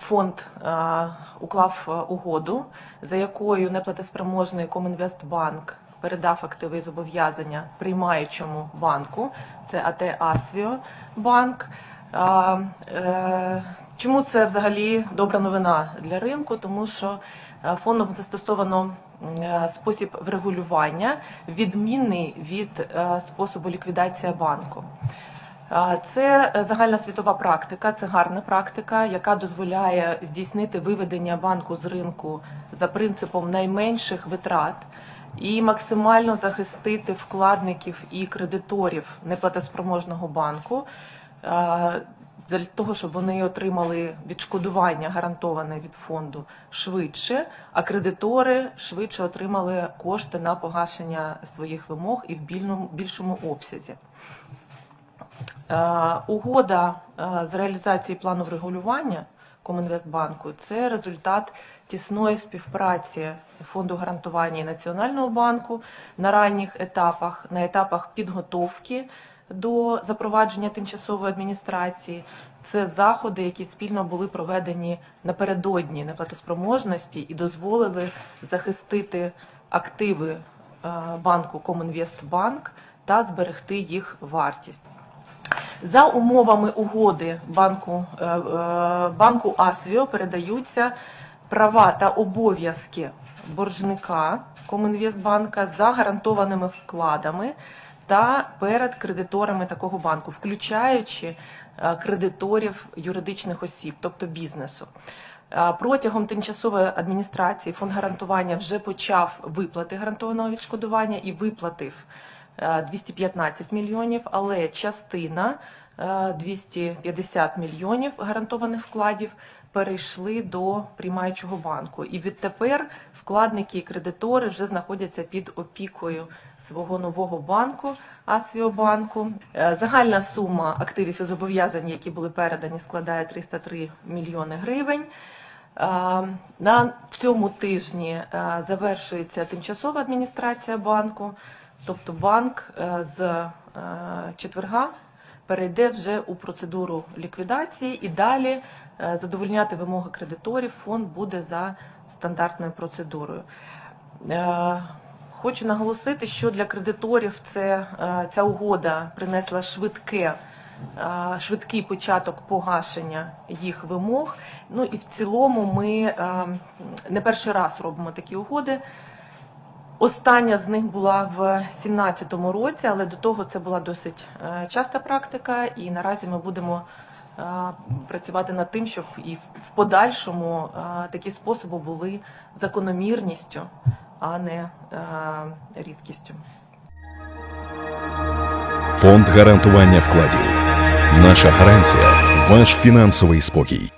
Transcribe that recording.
фонд е, уклав е, угоду, за якою неплатоспроможний Комінвестбанк передав активи і зобов'язання приймаючому банку, це АТ Асвіо банк. Е, Чому це взагалі добра новина для ринку? Тому що фондом застосовано спосіб врегулювання, відмінний від способу ліквідації банку. Це е, загальна світова практика, це гарна практика, яка дозволяє здійснити виведення банку з ринку за принципом найменших витрат і максимально захистити вкладників і кредиторів неплатоспроможного банку. Для того, щоб вони отримали відшкодування гарантоване від фонду швидше, а кредитори швидше отримали кошти на погашення своїх вимог і в більшому обсязі. Е, Угода е, з реалізації плану врегулювання Комінвестбанку це результат тісної співпраці фонду гарантування і Національного банку на ранніх етапах, на етапах підготовки до запровадження тимчасової адміністрації. Це заходи, які спільно були проведені напередодні неплатоспроможності і дозволили захистити активи е, банку Комінвестбанк та зберегти їх вартість. За умовами угоди банку, е, е, банку Асвіо передаються права та обов'язки боржника Комінвестбанка за гарантованими вкладами та перед кредиторами такого банку, включаючи е, кредиторів юридичних осіб, тобто бізнесу. Протягом тимчасової адміністрації фонд гарантування вже почав виплати гарантованого відшкодування і виплатив 215 мільйонів, але частина е, 250 мільйонів гарантованих вкладів перейшли до приймаючого банку. І відтепер вкладники і кредитори вже знаходяться під опікою свого нового банку Асвіобанку. Е, Загальна сума активів і зобов'язань, які були передані, складає 303 мільйони гривень. Е, На цьому тижні е, завершується тимчасова адміністрація банку, тобто банк е, з е, четверга перейде вже у процедуру ліквідації і далі е, задовольняти вимоги кредиторів фонд буде за стандартною процедурою. Хочу наголосити, що для кредиторів це, ця угода принесла швидке, швидкий початок погашення їх вимог. Ну і в цілому ми не перший раз робимо такі угоди. Остання з них була в 2017 році, але до того це була досить е, часта практика, і наразі ми будемо е, працювати над тим, щоб і в подальшому е, такі способи були закономірністю, а не рідкістю. Фонд гарантування вкладів. Наша гарантія ваш фінансовий спокій.